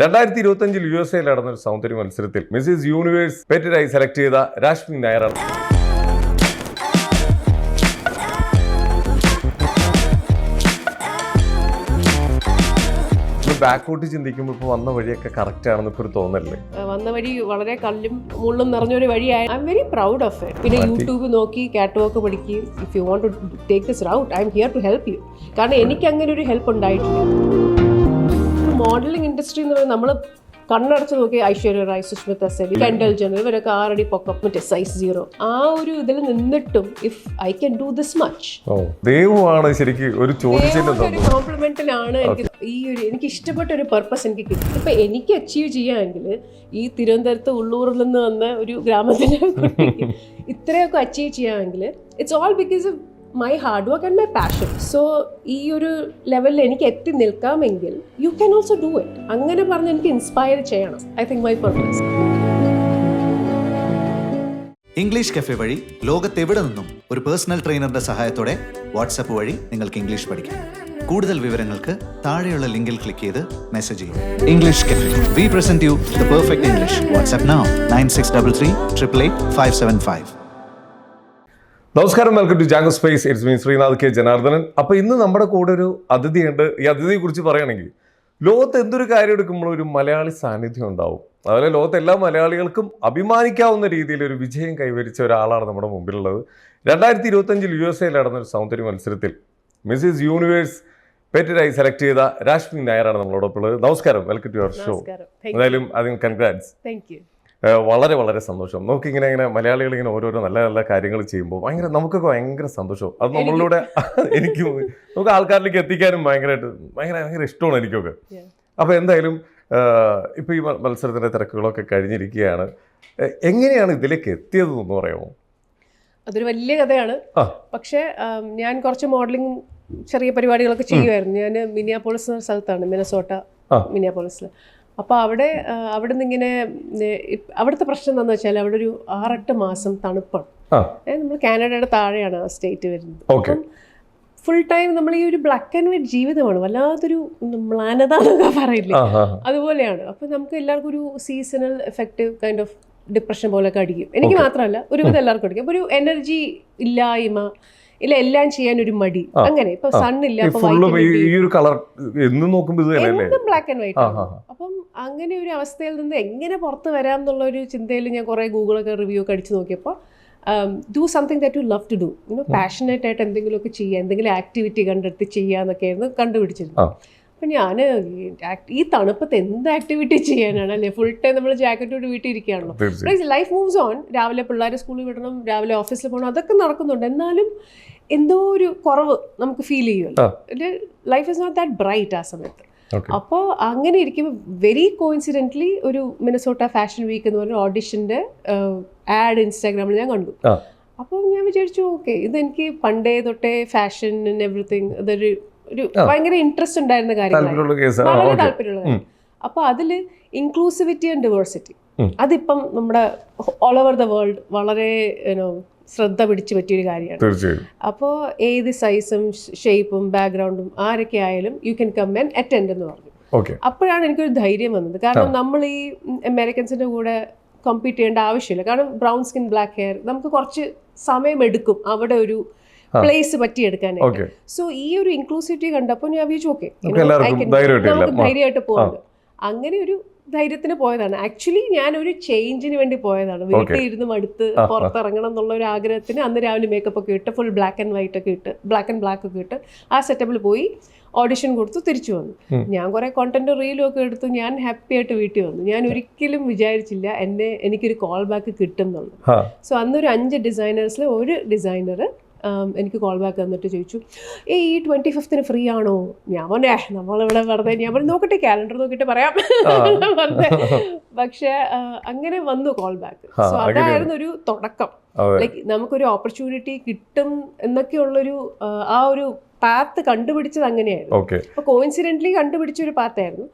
രണ്ടായിരത്തി ഇരുപത്തി അഞ്ചിൽ യു എസ് എയിൽ നടന്ന ഒരു സൗന്ദര്യ മത്സരത്തിൽ മിസ്സിസ് യൂണിവേഴ്സ് പെറ്റഡായി സെലക്ട് ചെയ്ത രാഷ്മി നായറാണ് ബാക്കോട്ട് ചിന്തിക്കുമ്പോൾ ഇപ്പോൾ വന്ന വഴിയൊക്കെ കറക്റ്റ് ആണെന്ന് ഇപ്പോൾ ഒരു തോന്നല്ലേ വന്ന വഴി വളരെ കല്ലും മുള്ളും നിറഞ്ഞൊരു വഴിയായി I am very proud of it പിന്നെ യൂട്യൂബ് നോക്കി കാറ്റ് വാക്ക് പഠിക്കുകയും if you want to take this route I am here to help you കാരണം എനിക്ക് അങ്ങനെ ഒരു ഹെൽപ്പ് ഉണ്ടായിട്ടില്ല. മോഡലിംഗ് ഇൻഡസ്ട്രി എന്ന് പറയുന്നത് നമ്മൾ കണ്ണടച്ച് നോക്കി ഐശ്വര്യ റായ് സുഷ്മിത സെൻ കെൻഡൽ ജനർ ഇവരൊക്കെ ആറടി പൊക്കം മറ്റേ സൈസ് സീറോ ആ ഒരു ഇതിൽ നിന്നിട്ടും if I can do this much ദൈവമാണ് ശരിക്കും ഒരു കോംപ്ലിമെന്റിലാണ് എനിക്ക് ഈ ഒരു എനിക്ക് ഇഷ്ടപ്പെട്ട ഒരു പർപ്പസ് എനിക്ക് കിട്ടി ഇപ്പൊ എനിക്ക് അച്ചീവ് ചെയ്യാമെങ്കിൽ ഈ തിരുവനന്തപുരത്ത് ഉള്ളൂരിൽ നിന്ന് വന്ന ഒരു ഗ്രാമത്തിലെ ഇത്രയൊക്കെ achieve ചെയ്യാമെങ്കിൽ it's all because of my hard work and my passion so ഈ ഒരു ലെവലിൽ എനിക്ക് എത്തി നിൽക്കാമെങ്കിൽ you can also do it അങ്ങനെ പറഞ്ഞ് എനിക്ക് ഇൻസ്പയർ ചെയ്യണം. I think my purpose English cafe വഴി ലോകത്തെവിടെ നിന്നും ഒരു പേഴ്സണൽ ട്രെയിനറുടെ സഹായത്തോടെ വാട്സപ്പ് വഴി നിങ്ങൾക്ക് ഇംഗ്ലീഷ് പഠിക്കാം. കൂടുതൽ വിവരങ്ങൾക്ക് താഴെയുള്ള ലിങ്കിൽ ക്ലിക്ക് ചെയ്ത് മെസ്സേജ് ചെയ്യും English cafe we present you the perfect English WhatsApp nine six double three triple eight five seven five നമസ്കാരം welcome to Jango space it's me Srinath K. Janardhanan. അപ്പോൾ ഇന്ന് നമ്മുടെ കൂടെ ഒരു അതിഥിയുണ്ട് ഈ അതിഥിയെ കുറിച്ച് പറയുകയാണെങ്കിൽ ലോകത്ത് എന്തൊരു കാര്യം എടുക്കുമ്പോഴും ഒരു മലയാളി സാന്നിധ്യം ഉണ്ടാവും. അതുപോലെ ലോകത്തെ എല്ലാ മലയാളികൾക്കും അഭിമാനിക്കാവുന്ന രീതിയിൽ ഒരു വിജയം കൈവരിച്ച ഒരാളാണ് നമ്മുടെ മുമ്പിലുള്ളത്. രണ്ടായിരത്തി ഇരുപത്തഞ്ചിൽ യു എസ് എയിൽ നടന്ന ഒരു സൗന്ദര്യ മത്സരത്തിൽ മിസ്സിസ് യൂണിവേഴ്സ് പെറ്റഡായി സെലക്ട് ചെയ്ത രാഷ്മി നായരാണ് നമ്മളോടൊപ്പം ഉള്ളത്. നമസ്കാരം. വെൽക്കം ടു യുവർ ഷോ എന്തായാലും അതിന് കൺഗ്രാറ്റ്സ് താങ്ക് യു വളരെ വളരെ സന്തോഷം. നമുക്ക് ഇങ്ങനെ ഇങ്ങനെ മലയാളികൾ ഇങ്ങനെ ഓരോരോ നല്ല നല്ല കാര്യങ്ങൾ ചെയ്യുമ്പോൾ ഭയങ്കര നമുക്കൊക്കെ ഭയങ്കര സന്തോഷം. അത് നമ്മളിലൂടെ എനിക്ക് നമുക്ക് ആൾക്കാരിലേക്ക് എത്തിക്കാനും ഭയങ്കരമായിട്ട് ഭയങ്കര ഭയങ്കര ഇഷ്ടമാണ് എനിക്കൊക്കെ. അപ്പോൾ എന്തായാലും ഇപ്പോൾ ഈ മത്സരത്തിന്റെ തിരക്കുകളൊക്കെ കഴിഞ്ഞിരിക്കുകയാണ്. എങ്ങനെയാണ് ഇതിലേക്ക് എത്തിയത് എന്ന് പറയാമോ? അതൊരു വലിയ കഥയാണ്. പക്ഷേ ഞാൻ കുറച്ച് മോഡലിംഗ് ചെറിയ പരിപാടികളൊക്കെ ചെയ്യുമായിരുന്നു. ഞാൻ മിനിയാപോളിസ് എന്ന സ്ഥലത്താണ് മിനസോട്ട. മിനിയാപോളിസിൽ അപ്പോൾ അവിടെ അവിടെ നിന്ന് ഇങ്ങനെ അവിടുത്തെ പ്രശ്നം എന്താണെന്ന് വെച്ചാൽ അവിടെ ഒരു ആറെട്ട് മാസം തണുപ്പാണ്. നമ്മൾ കാനഡയുടെ താഴെയാണ് ആ സ്റ്റേറ്റ് വരുന്നത്. ഓക്കെ. ഫുൾ ടൈം നമ്മൾ ഈ ഒരു ബ്ലാക്ക് ആൻഡ് വൈറ്റ് ജീവിതമാണ്. വല്ലാത്തൊരു മ്ലാനത എന്നൊക്കെ പറയില്ലേ? അതുപോലെയാണ്. അപ്പോൾ നമുക്ക് എല്ലാവർക്കും ഒരു seasonal effective kind of depression പോലെയൊക്കെ അടിക്കും. എനിക്ക് മാത്രമല്ല ഒരുവിധം എല്ലാവർക്കും അടിക്കും. അപ്പോൾ ഒരു എനർജി ഇല്ലായ്മ ഇല്ല എല്ലാം ചെയ്യാൻ ഒരു മടി അങ്ങനെ. ഇപ്പൊ സണ്ണില്ല ഇല്ല അപ്പൊ ബ്ലാക്ക് ആൻഡ് വൈറ്റ്. അപ്പം അങ്ങനെ ഒരു അവസ്ഥയിൽ നിന്ന് എങ്ങനെ പുറത്ത് വരാം എന്നുള്ള ഒരു ചിന്തയിൽ ഞാൻ കുറേ ഗൂഗിളൊക്കെ റിവ്യൂ ഒക്കെ അടിച്ച് നോക്കിയപ്പോൾ do something that you love to do you know passionate ആയിട്ട് എന്തെങ്കിലുമൊക്കെ ചെയ്യുക എന്തെങ്കിലും ആക്ടിവിറ്റി കണ്ടെടുത്ത് ചെയ്യുക എന്നൊക്കെയായിരുന്നു കണ്ടുപിടിച്ചിരുന്നത്. അപ്പം ഞാൻ ഈ തണുപ്പത്ത് എന്ത് ആക്ടിവിറ്റി ചെയ്യാനാണ്? അല്ലേ? ഫുൾ ടൈം നമ്മൾ ജാക്കറ്റോട് വീട്ടിൽ ഇരിക്കുകയാണല്ലോ. പ്ലീസ് ലൈഫ് മൂവ്സ് ഓൺ രാവിലെ പിള്ളേരെ സ്കൂളിൽ വിടണം രാവിലെ ഓഫീസിൽ പോകണം അതൊക്കെ നടക്കുന്നുണ്ട്. എന്നാലും എന്തോ ഒരു കുറവ് നമുക്ക് ഫീൽ. ചെയ്യുമല്ലോ. Life is not that bright ആ സമയത്ത്. അപ്പോൾ അങ്ങനെ ഇരിക്കുമ്പോൾ വെരി കോയിൻസിഡന്റ്ലി ഒരു മിനസോട്ട ഫാഷൻ വീക്ക് എന്ന് പറഞ്ഞ ഓഡിഷന്റെ ആഡ് ഇൻസ്റ്റാഗ്രാമിൽ ഞാൻ കണ്ടു. അപ്പോൾ ഞാൻ വിചാരിച്ചു ഓക്കെ ഇതെനിക്ക് പണ്ടേ തൊട്ടേ ഫാഷൻ എവറിത്തിങ് അതൊരു ഒരു. ഭയങ്കര ഇൻട്രസ്റ്റ് ഉണ്ടായിരുന്ന കാര്യങ്ങളാണ് താല്പര്യമുള്ള കേസ് വളരെ താല്പര്യമുള്ള കാര്യം. അപ്പോൾ അതിൽ ഇൻക്ലൂസിവിറ്റി ആൻഡ് ഡിവേഴ്സിറ്റി. അതിപ്പം നമ്മുടെ ഓൾ ഓവർ ദ വേൾഡ് വളരെ ശ്രദ്ധ പിടിച്ചു പറ്റിയൊരു കാര്യമാണ്. തീർച്ചയായും. അപ്പോൾ ഏത് സൈസും ഷേപ്പും ബാക്ക്ഗ്രൗണ്ടും ആരൊക്കെ ആയാലും you can come and attend എന്ന് പറഞ്ഞു. അപ്പോഴാണ് എനിക്കൊരു ധൈര്യം വന്നത്. കാരണം നമ്മൾ ഈ അമേരിക്കൻസിന്റെ കൂടെ കമ്പീറ്റ് ചെയ്യേണ്ട ആവശ്യമില്ല. കാരണം ബ്രൗൺ സ്കിൻ ബ്ലാക്ക് ഹെയർ നമുക്ക് കുറച്ച് സമയമെടുക്കും അവിടെ ഒരു. പ്ലേസ് പറ്റിയെടുക്കാനായിട്ട്. സോ ഈ ഒരു ഇൻക്ലൂസിവിറ്റി കണ്ടപ്പോൾ ഞാൻ വിചാരിച്ചു ഓക്കെ ധൈര്യമായിട്ട് നമുക്ക് ധൈര്യമായിട്ട് പോകാം അങ്ങനെ ഒരു ധൈര്യത്തിന് പോയതാണ്. ആക്ച്വലി ഞാൻ ഒരു ചേഞ്ചിന് വേണ്ടി പോയതാണ്. വീട്ടിൽ ഇരുന്ന് മടുത്ത്. പുറത്തിറങ്ങണം എന്നുള്ള ഒരു ആഗ്രഹത്തിന് അന്ന് രാവിലെ മേക്കപ്പ് ഒക്കെ ഇട്ട് ഫുൾ ബ്ലാക്ക് ആൻഡ് വൈറ്റ് ഒക്കെ ഇട്ട് ബ്ലാക്ക് ആൻഡ് ബ്ലാക്ക് ഒക്കെ ഇട്ട് ആ സെറ്റപ്പിൽ പോയി ഓഡിഷൻ കൊടുത്തു തിരിച്ചു വന്നു. ഞാൻ കുറേ കോണ്ടന്റ് റീലും ഒക്കെ എടുത്തു. ഞാൻ ഹാപ്പി ആയിട്ട് വീട്ടിൽ വന്നു. ഞാൻ ഒരിക്കലും വിചാരിച്ചില്ല എന്നെ എനിക്കൊരു കോൾ ബാക്ക് കിട്ടും എന്നുള്ളത്. ആ സോ അന്നൊരു അഞ്ച് ഡിസൈനേഴ്സിൽ ഒരു ഡിസൈനർ എനിക്ക് കോൾ ബാക്ക് തന്നിട്ട് ചോദിച്ചു ഏ ഈ ട്വന്റി ഫിഫ്ത്തിന് ഫ്രീ ആണോ? ഞാൻ പറഞ്ഞേ നമ്മളിവിടെ വെറുതെ ഞാൻ പറഞ്ഞു നോക്കട്ടെ ക്യാലണ്ടർ നോക്കിയിട്ട് പറയാം. പക്ഷേ അങ്ങനെ വന്നു കോൾ ബാക്ക് സോ. അതായിരുന്നു ഒരു തുടക്കം. ലൈക്ക് നമുക്കൊരു ഓപ്പർച്യൂണിറ്റി കിട്ടും എന്നൊക്കെയുള്ളൊരു ആ ഒരു പാത്ത് കണ്ടുപിടിച്ചത് അങ്ങനെയായിരുന്നു. അപ്പൊ കോയിൻസിഡന്റ്ലി കണ്ടുപിടിച്ച ഒരു പാത്തായിരുന്നു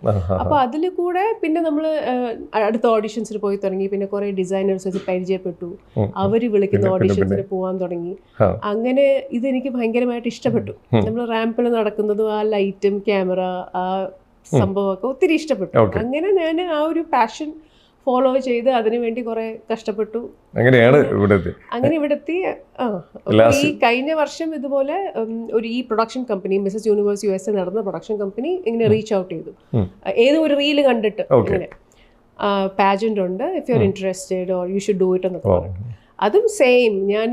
അപ്പൊ അതിൽ കൂടെ പിന്നെ നമ്മൾ അടുത്ത ഓഡീഷൻസിൽ പോയി തുടങ്ങി. പിന്നെ കുറെ ഡിസൈനേഴ്സ് വെച്ച് പരിചയപ്പെട്ടു. അവർ വിളിക്കുന്ന ഓഡീഷൻസിന് പോകാൻ തുടങ്ങി. അങ്ങനെ ഇതെനിക്ക് ഭയങ്കരമായിട്ട് ഇഷ്ടപ്പെട്ടു. നമ്മൾ റാമ്പിൽ നടക്കുന്നതും ആ ലൈറ്റും ക്യാമറ ആ സംഭവമൊക്കെ ഒത്തിരി ഇഷ്ടപ്പെട്ടു. അങ്ങനെ ഞാൻ ആ ഒരു പാഷൻ ഫോളോ ചെയ്ത് അതിനുവേണ്ടി കുറെ കഷ്ടപ്പെട്ടു. അങ്ങനെയാണ് ഇവിടെ അങ്ങനെ ഇവിടെ എത്തി ഈ കഴിഞ്ഞ വർഷം ഇതുപോലെ ഒരു ഈ production company Mrs Universe U S A നടന്ന പ്രൊഡക്ഷൻ കമ്പനി ഇങ്ങനെ റീച്ച് ഔട്ട് ചെയ്തു. ഏതോ ഒരു റീൽ കണ്ടിട്ട്. ഇങ്ങനെ. പാജന്റ് ഉണ്ട്. If you are interested or you should do it എന്നൊക്കെ പറഞ്ഞു. അതും സെയിം ഞാൻ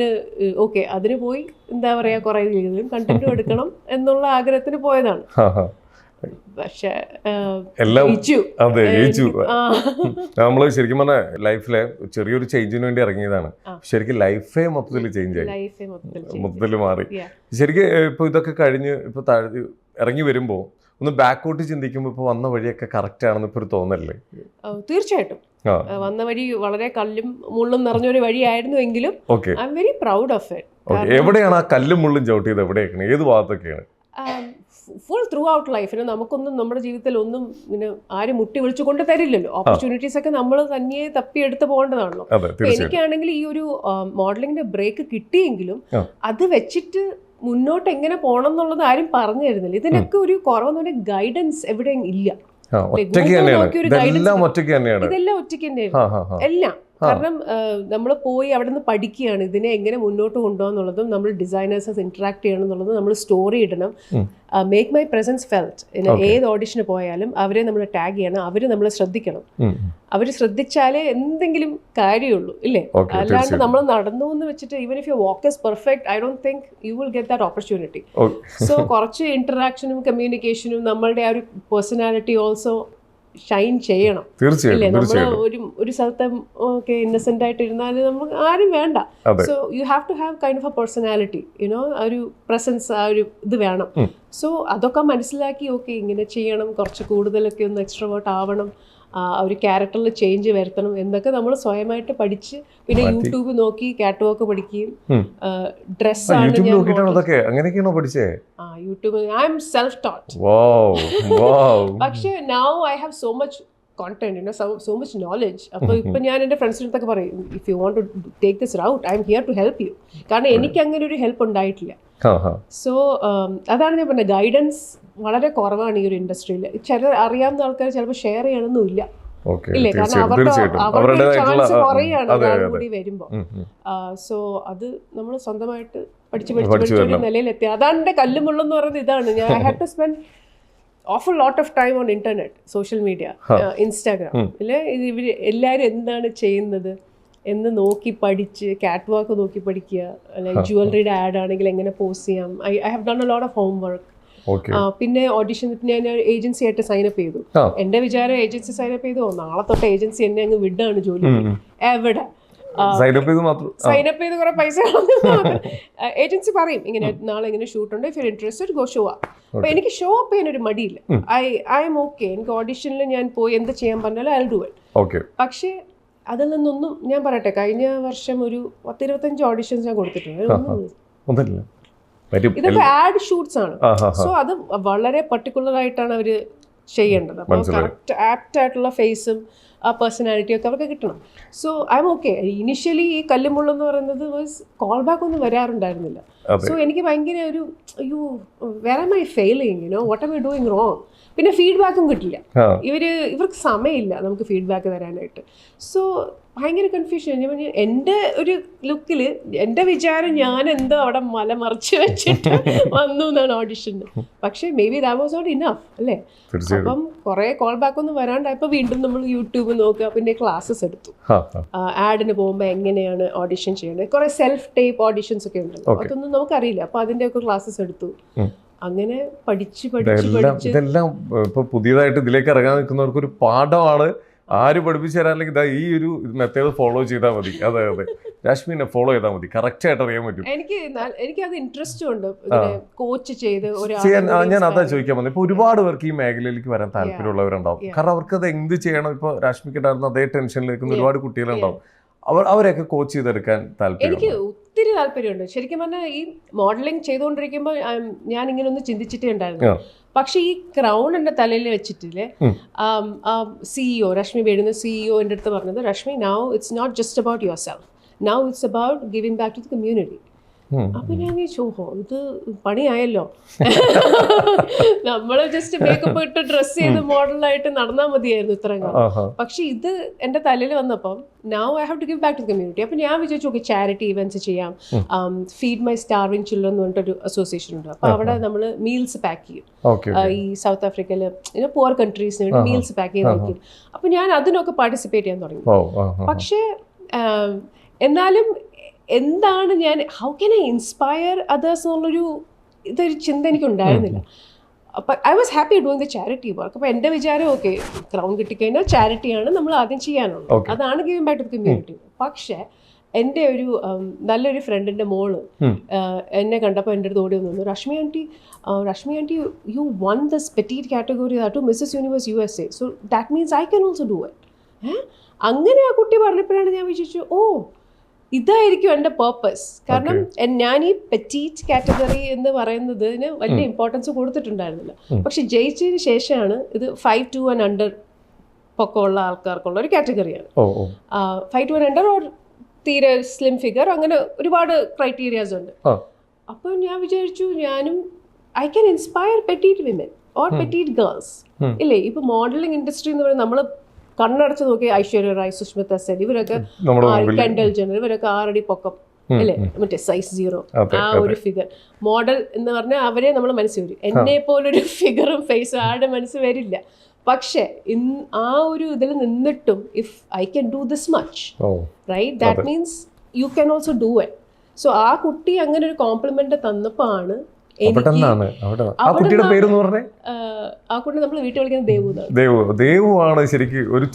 ഓക്കെ അതിന് പോയി എന്താ പറയുക കുറേ രീതിയിലും കണ്ടന്റും എടുക്കണം എന്നുള്ള ആഗ്രഹത്തിന് പോയതാണ്. പക്ഷെ എല്ലാം അതെ ജയിച്ചു. നമ്മൾ ശരിക്കും പറഞ്ഞ ലൈഫിലെ ചെറിയൊരു ചേഞ്ചിന് വേണ്ടി ഇറങ്ങിയതാണ്. ശരിക്കും ലൈഫേ മൊത്തത്തിൽ ചേഞ്ച്. ആയി മൊത്തത്തിൽ മാറി ശരിക്കും ഇപ്പൊ ഇതൊക്കെ കഴിഞ്ഞ് ഇപ്പൊ താഴെ ഇറങ്ങി വരുമ്പോ ഒന്ന് ബാക്കോട്ട് ചിന്തിക്കുമ്പോൾ ഇപ്പൊ വന്ന വഴിയൊക്കെ കറക്റ്റ് ആണെന്ന് ഇപ്പൊ ഒരു തോന്നല്ലേ തീർച്ചയായിട്ടും. വന്ന വഴി വളരെ കല്ലും മുള്ളും നിറഞ്ഞൊരു വഴിയായിരുന്നു എങ്കിലും I am very proud of it എവിടെയാണ് ആ കല്ലും മുള്ളും ചവിട്ടിയത്? എവിടെയൊക്കെയാണ്? ഏത് ഭാഗത്തൊക്കെയാണ്? ഫുൾ ത്രൂ ഔട്ട് ലൈഫിന് നമുക്കൊന്നും നമ്മുടെ ജീവിതത്തിൽ ഒന്നും ഇങ്ങനെ ആരും മുട്ടി വിളിച്ചു കൊണ്ട് തരില്ലല്ലോ. ഓപ്പർച്യൂണിറ്റീസ് ഒക്കെ നമ്മൾ തനിയെ തപ്പിയെടുത്ത് പോകേണ്ടതാണല്ലോ. എനിക്കാണെങ്കിൽ ഈ ഒരു മോഡലിംഗിന്റെ ബ്രേക്ക് കിട്ടിയെങ്കിലും അത് വെച്ചിട്ട് മുന്നോട്ട് എങ്ങനെ പോകണം എന്നുള്ളത് ആരും പറഞ്ഞു തരുന്നില്ല. ഇതിനൊക്കെ ഒരു കുറവെന്ന് പറഞ്ഞാൽ ഗൈഡൻസ് എവിടെയും ഇല്ല. ഒറ്റയ്ക്ക് തന്നെയാണ്. ഇതെല്ലാം ഒറ്റയ്ക്ക് തന്നെയാണ്. എല്ലാം. കാരണം നമ്മൾ പോയി അവിടെ നിന്ന് പഠിക്കുകയാണ്. ഇതിനെ എങ്ങനെ മുന്നോട്ട് കൊണ്ടുപോകാന്നുള്ളതും നമ്മൾ ഡിസൈനേഴ്സ് ഇന്ററാക്ട് ചെയ്യണം എന്നുള്ളതും നമ്മൾ സ്റ്റോറി ഇടണം. Make my presence felt. ഏത് ഓഡിഷന് പോയാലും അവരെ നമ്മൾ ടാഗ് ചെയ്യണം. അവർ നമ്മളെ ശ്രദ്ധിക്കണം. അവർ ശ്രദ്ധിച്ചാലേ എന്തെങ്കിലും കാര്യമുള്ളൂ ഇല്ലേ? അല്ലാണ്ട് നമ്മൾ നടന്നു എന്ന് വെച്ചിട്ട് even if you walk is perfect I don't think you will get that opportunity so കുറച്ച് ഇന്ററാക്ഷനും കമ്മ്യൂണിക്കേഷനും നമ്മളുടെ ആ ഒരു പേഴ്സണാലിറ്റി ഓൾസോ ഷൈൻ ചെയ്യണം. തീർച്ചയായിട്ടും നമ്മൾ ഒരു ഒരു സ്ഥലത്ത് ഓക്കെ ഇന്നസെന്റ് ആയിട്ട് ഇരുന്നാൽ നമുക്ക് ആരും വേണ്ട. So you have to have kind of a personality you know ആ ഒരു പ്രസൻസ് ആ ഒരു ഇത് വേണം. സോ അതൊക്കെ മനസ്സിലാക്കി ഓക്കെ ഇങ്ങനെ ചെയ്യണം കുറച്ച് കൂടുതലൊക്കെ ഒന്ന് എക്സ്ട്രോവേർട്ട് ആവണം. ഒരു ക്യാരക്ടറിൽ ചേഞ്ച് വരുത്തണം എന്നൊക്കെ നമ്മൾ സ്വയമായിട്ട് പഠിച്ച് പിന്നെ യൂട്യൂബ് നോക്കി കാറ്റ് വർക്ക് പഠിക്കുകയും ഡ്രസ് ആണ് അങ്ങനെയൊക്കെയാണോ പഠിച്ചേ? YouTube I am self taught പക്ഷേ now I have so much content you know so much knowledge അപ്പോൾ ഇപ്പം ഞാൻ എന്റെ ഫ്രണ്ട്സിന്റെ അടുത്തൊക്കെ പറയും if you want to take this route I am here to help you കാരണം എനിക്ക് അങ്ങനെ ഒരു ഹെൽപ്പ് ഉണ്ടായിട്ടില്ല. സോ അതാണ് ഞാൻ പറഞ്ഞത്. ഗൈഡൻസ് വളരെ കുറവാണ് ഈ ഒരു ഇൻഡസ്ട്രിയിൽ ചില അറിയാവുന്ന ആൾക്കാർ ചിലപ്പോൾ ഷെയർ ചെയ്യണമെന്നും ഇല്ല? കാരണം അവരുടെ ചാൻസ് കുറയാണ് കൂടി വരുമ്പോൾ. സോ അത് നമ്മൾ സ്വന്തമായിട്ട് പഠിച്ച് പഠിച്ച് പഠിച്ച് ഒരു നിലയിലെത്തി. അതാണ് എന്റെ കല്ലുമുള്ളെന്ന് പറയുന്നത് ഇതാണ്. ഞാൻ I have to spend offer lot of time on internet social media Instagram ഉം. ഇല്ലേ? ഇത് ഇവർ എല്ലാവരും എന്താണ് ചെയ്യുന്നത്? എന്ന് നോക്കി പഠിച്ച് കാറ്റ് വാക്ക് നോക്കി പഠിക്കുക അല്ലെങ്കിൽ ജുവലറിയുടെ ആഡ് ആണെങ്കിൽ എങ്ങനെ പോസ്റ്റ് ചെയ്യാം? I I have done a lot of home work പിന്നെ ഓഡിഷൻ ഞാൻ ഏജൻസി ആയിട്ട് സൈൻ അപ്പ് ചെയ്തു. എന്റെ വിചാരം ഏജൻസി സൈൻ അപ്പ് ചെയ്തു? "ഓ, നാളെ തൊട്ട് ഏജൻസി എന്നെ അങ്ങ് വിടാണ് ജോലി ഉം. എവിടെ? സൈൻ അപ്പ് ചെയ്ത് അപ്പ് കുറെ പൈസ ഏജൻസി പറയും ഇങ്ങനെ നാളെ ഇങ്ങനെ ഷൂട്ട് ഉണ്ട് if you interested go show അപ്പൊ എനിക്ക് ഷോ അപ്പ് ചെയ്യാൻ ഒരു മടിയില്ല ഐ ഐ എം ഓക്കെ എനിക്ക് ഓഡിഷനിൽ ഞാൻ പോയി എന്ത് ചെയ്യാൻ പറഞ്ഞാലും ഐ ഡു ഇറ്റ് ഓക്കെ പക്ഷേ അതിൽ നിന്നൊന്നും ഞാൻ പറയട്ടെ കഴിഞ്ഞ വർഷം ഒരു പത്തിരുപത്തഞ്ച് ഓഡിഷൻസ് ഞാൻ കൊടുത്തിട്ടുണ്ട്. ഇതൊക്കെ ആഡ് ഷൂട്ട്സ് ആണ്. സോ അത് വളരെ പർട്ടിക്കുലർ ആയിട്ടാണ് അവർ ചെയ്യേണ്ടത്. അപ്പോൾ. കറക്റ്റ് ആപ്റ്റ് ആയിട്ടുള്ള ഫേസും ആ പേഴ്സണാലിറ്റി ഒക്കെ അവർക്ക് കിട്ടണം. So I am okay initially ഈ കല്ലുമുള്ളെന്ന് പറയുന്നത് വാസ് കോൾ ബാക്ക് ഒന്നും വരാറുണ്ടായിരുന്നില്ല. സോ എനിക്ക് ഭയങ്കര ഒരു അയ്യോ വേറെ my failing you know what are you doing wrong പിന്നെ ഫീഡ്ബാക്കും കിട്ടില്ല. ഇവർ ഇവർക്ക് സമയമില്ല നമുക്ക് ഫീഡ്ബാക്ക് തരാനായിട്ട്. സോ ഭയങ്കര കൺഫ്യൂഷൻ ഞാൻ എന്റെ ഒരു ലുക്കിൽ എന്റെ വിചാരം ഞാൻ എന്തോ അവിടെ മല മറിച്ച് വെച്ചിട്ട് വന്നു എന്നാണ് ഓഡിഷന് പക്ഷേ maybe that was not enough അല്ലേ അപ്പം കുറേ കോൾ ബാക്ക് ഒന്നും വരാണ്ടായപ്പോൾ വീണ്ടും നമ്മൾ യൂട്യൂബ് നോക്കുക പിന്നെ ക്ലാസ്സസ് എടുത്തു. ആഡിന് പോകുമ്പോൾ എങ്ങനെയാണ് ഓഡിഷൻ ചെയ്യേണ്ടത് കുറേ സെൽഫ് ടേപ്പ് ഓഡിഷൻസ് ഒക്കെ ഉണ്ടല്ലോ. അതൊന്നും നമുക്കറിയില്ല. അപ്പൊ അതിന്റെ ഒക്കെ ക്ലാസ്സസ് എടുത്തു അങ്ങനെ പഠിച്ച് പഠിച്ച് ഇതെല്ലാം പഠിച്ച് ഇതെല്ലാം ഇപ്പൊ പുതിയതായിട്ട് ഇതിലേക്ക് ഇറങ്ങാൻ നിൽക്കുന്നവർക്ക് ഒരു പാഠമാണ് ആര് പഠിപ്പിച്ചു തരാനല്ലെങ്കിൽ ഇതാ ഈ ഒരു മെത്തേഡ് ഫോളോ ചെയ്താൽ മതി. അതെ അതെ. രാഷ്മിനെ ഫോളോ ചെയ്താൽ മതി. കറക്റ്റ് ആയിട്ട് അറിയാൻ പറ്റും. എനിക്ക് എനിക്ക് അത് ഇൻട്രസ്റ്റും ഉണ്ട്. കോച്ച് ചെയ്ത് ഞാൻ അതാ ചോദിക്കാൻ വന്നത് ഇപ്പൊ ഒരുപാട് പേർക്ക് ഈ മേഖലയിലേക്ക് വരാൻ താല്പര്യമുള്ളവരുണ്ടാവും. കാരണം അവർക്ക് അത് എന്ത് ചെയ്യണം? ഇപ്പൊ രാഷ്മിക്ക് ഉണ്ടായിരുന്ന അതേ Yeah. ഒരുപാട് കുട്ടികളുണ്ടാവും. അവർ അവരെയൊക്കെ കോച്ച് ചെയ്തെടുക്കാൻ താല്പര്യം താല്പര്യമുണ്ട് ശരിക്കും പറഞ്ഞാൽ ഈ മോഡലിംഗ് ചെയ്തുകൊണ്ടിരിക്കുമ്പോൾ ഞാൻ ഇങ്ങനെ ഒന്ന് ചിന്തിച്ചിട്ടേ ഉണ്ടായിരുന്നു പക്ഷെ ഈ ക്രൗൺ എന്റെ തലയിൽ വെച്ചിട്ടില്ലേ. സിഇഒ രശ്മി വേണുന്ന സിഇഒ എന്റെ അടുത്ത് പറഞ്ഞത് Rashmi now it's not just about yourself now it's about giving back to the community. അപ്പൊ ഞാൻ ഓഹോ ഇത് പണിയായല്ലോ. നമ്മൾ ജസ്റ്റ് മേക്കപ്പ് ഇട്ട് ഡ്രസ് ചെയ്ത് മോഡലായിട്ട് നടന്നാൽ മതിയായിരുന്നു ഇത്രയും കാലം. പക്ഷെ ഇത് എന്റെ തലയിൽ വന്നപ്പം now I have to give back to community അപ്പൊ ഞാൻ വിചാരിച്ചു ഓക്കെ ചാരിറ്റി ഇവന്റ്സ് ചെയ്യാം. ഫീഡ് മൈ സ്റ്റാർവിങ് ചിൽഡ്രൻ എന്ന് പറഞ്ഞിട്ടൊരു അസോസിയേഷൻ ഉണ്ട്. അപ്പൊ അവിടെ നമ്മൾ മീൽസ് പാക്ക് ചെയ്യും. ഈ സൗത്ത് ആഫ്രിക്കയിൽ പുവർ കൺട്രീസിന് വേണ്ടി മീൽസ് പാക്ക് ചെയ്ത് നോക്കി അപ്പൊ ഞാൻ അതിനൊക്കെ പാർട്ടിസിപ്പേറ്റ് ചെയ്യാൻ തുടങ്ങി. പക്ഷേ എന്നാലും എന്താണ് ഞാൻ how can I inspire others എന്നുള്ളൊരു ഇതൊരു ചിന്ത എനിക്ക് ഉണ്ടായിരുന്നില്ല അപ്പം I was happy doing the charity work അപ്പം എന്റെ വിചാരം ഓക്കെ ക്രൗൺ കിട്ടിക്കഴിഞ്ഞാൽ ചാരിറ്റിയാണ് നമ്മൾ ആദ്യം ചെയ്യാനുള്ളത്. അതാണ് ഗിവിംഗ് ബാക്ക് ടു കമ്മ്യൂണിറ്റി പക്ഷേ എന്റെ ഒരു നല്ലൊരു ഫ്രണ്ടിന്റെ മോൾ എന്നെ കണ്ടപ്പോൾ എന്റെ അടുത്ത് ഓടി വന്നു. Rashmi aunty Rashmi aunty you won this petite category to Mrs Universe U S A so that means I can also do it അങ്ങനെ ആ കുട്ടി പറഞ്ഞപ്പോഴാണ് ഞാൻ വിചാരിച്ചു ഓ ഇതായിരിക്കും എന്റെ പേർപ്പസ് കാരണം ഞാൻ ഈ പെറ്റീറ്റ് കാറ്റഗറി എന്ന് പറയുന്നതിന് വലിയ ഇമ്പോർട്ടൻസ് കൊടുത്തിട്ടുണ്ടായിരുന്നില്ല. പക്ഷെ ജയിച്ചതിന് ശേഷമാണ് ഇത് ഫൈവ് ടു ആൻഡ് അണ്ടർ പൊക്കമുള്ള ആൾക്കാർക്കുള്ള ഒരു കാറ്റഗറിയാണ് five two and under or തീരെ സ്ലിം ഫിഗർ അങ്ങനെ ഒരുപാട് ക്രൈറ്റീരിയാസ് ഉണ്ട്. അപ്പോൾ ഞാൻ വിചാരിച്ചു ഞാനും I can inspire petite women or petite girls. ഇല്ലേ? ഇപ്പൊ മോഡലിംഗ് ഇൻഡസ്ട്രി എന്ന് പറയുന്നത് നമ്മൾ കണ്ണടച്ച് നോക്കി ഐശ്വര്യ റായ് സുഷ്മിത സെൻ ഇവരൊക്കെ കെൻഡൽ ജെന്നർ ഇവരൊക്കെ ആറടി പൊക്കം അല്ലേ? മറ്റേ സൈസ് സീറോ ആ ഒരു ഫിഗർ മോഡൽ എന്ന് പറഞ്ഞാൽ അവരെ നമ്മൾ മനസ്സിൽ വരും. എന്നെ പോലൊരു ഫിഗറും ഫേസും ആരുടെ മനസ്സിൽ വരില്ല. പക്ഷേ ആ ഒരു ഇതിൽ നിന്നിട്ടും if I can do this much right that means you can also do it so ആ കുട്ടി അങ്ങനെ ഒരു കോംപ്ലിമെന്റ് തന്നപ്പോൾ ആണ് ആ കുട്ടിയുടെ പേരെന്ന് പറഞ്ഞേ? ആ കുട്ടി നമ്മൾ വീട്ടിൽ വിളിക്കുന്നത് ദേവു ദേവു. ദേവു ആണ് ശരിക്കും ഒരു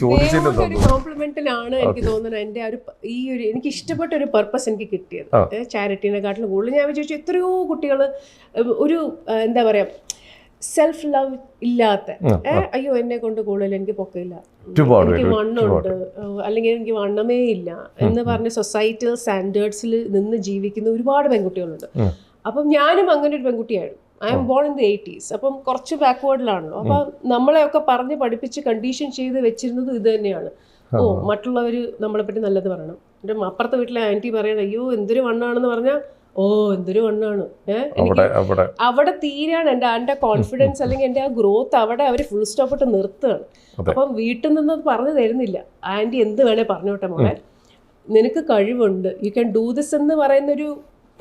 ഒരു കോംപ്ലിമെന്റിലാണ് എനിക്ക് തോന്നുന്നത്. എന്റെ ഒരു ഈ ഒരു എനിക്ക് ഇഷ്ടപ്പെട്ട ഒരു പർപ്പസ് എനിക്ക് കിട്ടിയത്. ചാരിറ്റീനെക്കാട്ടിലും കൂടുതൽ. ഞാൻ വിചാരിച്ചു എത്രയോ കുട്ടികൾ ഒരു എന്താ പറയാ സെൽഫ് ലവ് ഇല്ലാത്ത അയ്യോ എന്നെ കൊണ്ട് കൂടുതൽ എനിക്ക് പൊക്കയില്ല. എനിക്ക് വണ്ണമുണ്ട് അല്ലെങ്കിൽ എനിക്ക് വണ്ണമേ ഇല്ല. എന്ന് പറഞ്ഞ സൊസൈറ്റൽ സ്റ്റാൻഡേർഡ്സിൽ നിന്ന് ജീവിക്കുന്ന ഒരുപാട് പെൺകുട്ടികളുണ്ട്. അപ്പം ഞാനും അങ്ങനെ ഒരു പെൺകുട്ടിയായിരുന്നു. I am born in the eighties അപ്പം കുറച്ച് ബാക്ക്വേർഡിലാണല്ലോ അപ്പം നമ്മളെയൊക്കെ പറഞ്ഞ് പഠിപ്പിച്ച് കണ്ടീഷൻ ചെയ്ത് വെച്ചിരുന്നത് ഇത് തന്നെയാണ്. ഓ മറ്റുള്ളവർ നമ്മളെ പറ്റി നല്ലത് പറയണം. എന്റെ അപ്പുറത്തെ വീട്ടിലെ ആന്റി പറയണം അയ്യോ എന്തൊരു വണ്ണാണെന്ന് പറഞ്ഞാൽ ഓ എന്തൊരു വണ്ണാണ്. ഏഹ് അവിടെ തീരാണ് എന്റെ എന്റെ കോൺഫിഡൻസ് അല്ലെങ്കിൽ എന്റെ ആ ഗ്രോത്ത് അവിടെ അവർ ഫുൾ സ്റ്റോപ്പ് ഇട്ട് നിർത്തുകയാണ്. അപ്പം വീട്ടിൽ നിന്ന് അത് പറഞ്ഞു തരുന്നില്ല. ആന്റി എന്ത് വേണേ പറഞ്ഞോട്ടെ മോളെ. നിനക്ക് കഴിവുണ്ട്. യു ക്യാൻ ഡൂ ദിസ് എന്ന് പറയുന്നൊരു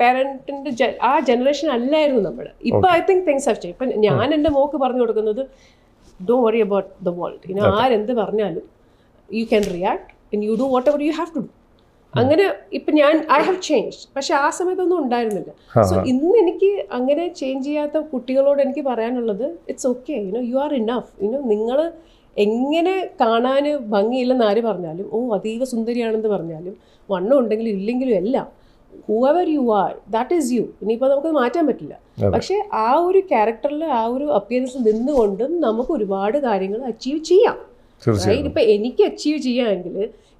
പാരന്റിന്റെ ആ ജനറേഷൻ അല്ലായിരുന്നു നമ്മൾ ഇപ്പോൾ ഐ തിങ്ക് തിങ്സ് ഹാവ് ഇപ്പം ഞാൻ എന്റെ മോക്ക് പറഞ്ഞു കൊടുക്കുന്നത് do worry about the world ഇനി ആരെന്ത് പറഞ്ഞാലും you can react and you do whatever you have to do അങ്ങനെ ഇപ്പം ഞാൻ ഐ ഹാവ് ചേഞ്ച് പക്ഷെ ആ സമയത്തൊന്നും ഉണ്ടായിരുന്നില്ല. സോ ഇന്ന് എനിക്ക് അങ്ങനെ ചേഞ്ച് ചെയ്യാത്ത കുട്ടികളോട് എനിക്ക് പറയാനുള്ളത് it's okay you know you are enough you know നിങ്ങൾ എങ്ങനെ കാണാൻ ഭംഗിയില്ലെന്ന് ആര് പറഞ്ഞാലും ഓ അതീവ സുന്ദരിയാണെന്ന് പറഞ്ഞാലും വണ്ണം ഉണ്ടെങ്കിലും ഇല്ലെങ്കിലും എല്ലാം whoever you are that is you ഇനിയിപ്പോൾ നമുക്ക് മാറ്റാൻ പറ്റില്ല. പക്ഷേ ആ ഒരു ക്യാരക്ടറിൽ ആ ഒരു അപ്പിയറൻസിൽ നിന്നുകൊണ്ടും നമുക്ക് ഒരുപാട് കാര്യങ്ങൾ അച്ചീവ് ചെയ്യാം. ഇപ്പം എനിക്ക് അച്ചീവ് ചെയ്യാമെങ്കിൽ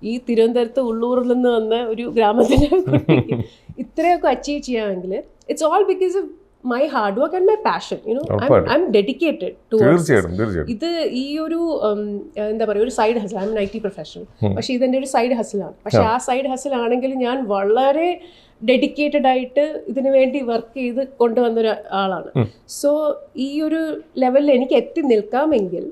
ഈ തിരുവനന്തപുരത്ത് ഉള്ളൂരിൽ നിന്ന് വന്ന ഒരു ഗ്രാമത്തിലെ കുട്ടിക്ക് ഇത്രയൊക്കെ achieve ചെയ്യാമെങ്കിൽ it's all because of my hard work and my passion you know. I am dedicated to ഇത് ഈ ഒരു എന്താ പറയുക ഒരു side hustle I am I T professional. പക്ഷേ ഇതെന്റെ ഒരു സൈഡ് ഹസിലാണ് പക്ഷേ ആ. സൈഡ് ഹസിലാണെങ്കിൽ ഞാൻ വളരെ ഡെഡിക്കേറ്റഡ് ആയിട്ട് ഇതിനു വേണ്ടി വർക്ക് ചെയ്ത് കൊണ്ടുവന്ന ഒരു ആളാണ്. സോ ഈ ഒരു ലെവലിൽ എനിക്ക് എത്തി നിൽക്കാമെങ്കിൽ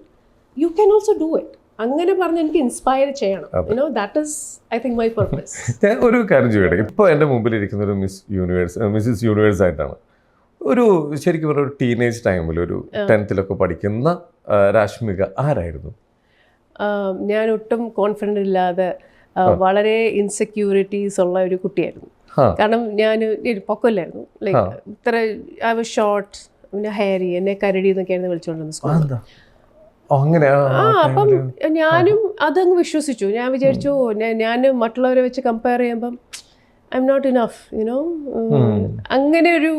you can also do it അങ്ങനെ പറഞ്ഞ് എനിക്ക് ഇൻസ്പയർ ചെയ്യണം. You know that is I think my purpose ഞാൻ ഒരു കാര്യം ചോദിക്കട്ടെ? ഇപ്പോൾ എന്റെ മുമ്പിൽ ഇരിക്കുന്ന ഒരു മിസ് യൂണിവേഴ്സ് മിസ്സിസ് യൂണിവേഴ്സ് ആയിട്ടാണ്. ഒരു ശരിക്കും പറഞ്ഞ ഒരു ടീനേജ് ടൈമിൽ ഒരു ടെൻത്തിലൊക്കെ പഠിക്കുന്ന രാശ്മിക രാഷ്മിക ആരായിരുന്നു? ഞാൻ ഒട്ടും കോൺഫിഡന്റ് ഇല്ലാതെ വളരെ ഇൻസെക്യൂരിറ്റീസ് ഉള്ള ഒരു കുട്ടിയായിരുന്നു. കാരണം ഞാൻ പൊക്കമില്ലായിരുന്നു. ലൈക്ക് ഇത്ര ഐ വാസ് ഷോർട്ട് പിന്നെ ഹെയറി എന്നെ കരടി എന്നൊക്കെയായിരുന്നു വിളിച്ചുകൊണ്ടിരുന്നത് സ്കൂളിൽ അങ്ങനെ ആ അപ്പം ഞാനും അതങ്ങ് വിശ്വസിച്ചു. ഞാൻ വിചാരിച്ചു ഞാൻ മറ്റുള്ളവരെ വെച്ച് കമ്പയർ ചെയ്യുമ്പം I am not enough you know അങ്ങനെ ഒരു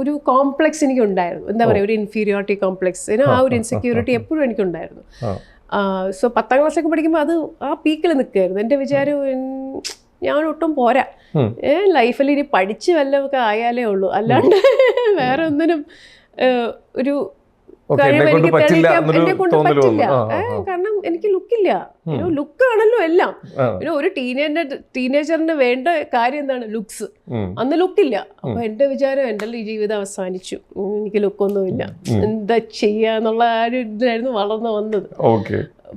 ഒരു കോംപ്ലക്സ് എനിക്ക് ഉണ്ടായിരുന്നു എന്താ പറയുക ഒരു ഇൻഫീരിയോറിറ്റി കോംപ്ലക്സ് ആ ഒരു ഇൻസെക്യൂരിറ്റി എപ്പോഴും എനിക്കുണ്ടായിരുന്നു. സോ പത്താം ക്ലാസ്സൊക്കെ പഠിക്കുമ്പോൾ അത് ആ പീക്കിൽ നിൽക്കുമായിരുന്നു എന്റെ വിചാരം ഞാൻ ഒട്ടും പോരാ. ഏ ലൈഫിൽ ഇനി പഠിച്ച് വല്ലതൊക്കെ ആയാലേ ഉള്ളൂ. അല്ലാണ്ട് വേറെ ഒന്നിനും ഒരു കാരണം എനിക്ക് ലുക്കില്ല. ലുക്ക് ലുക്കാണല്ലോ എല്ലാം. പിന്നെ ഒരു ടീനേജർ ടീനേജറിന് വേണ്ട കാര്യം എന്താണ്? ലുക്സ്. അന്ന് ലുക്കില്ല. അപ്പൊ എന്റെ വിചാരം എന്റെ ജീവിതം അവസാനിച്ചു. എനിക്ക് ലുക്കൊന്നുമില്ല. എന്താ ചെയ്യാന്നുള്ള ആ ഒരു ഇതിലായിരുന്നു വളർന്നു വന്നത്.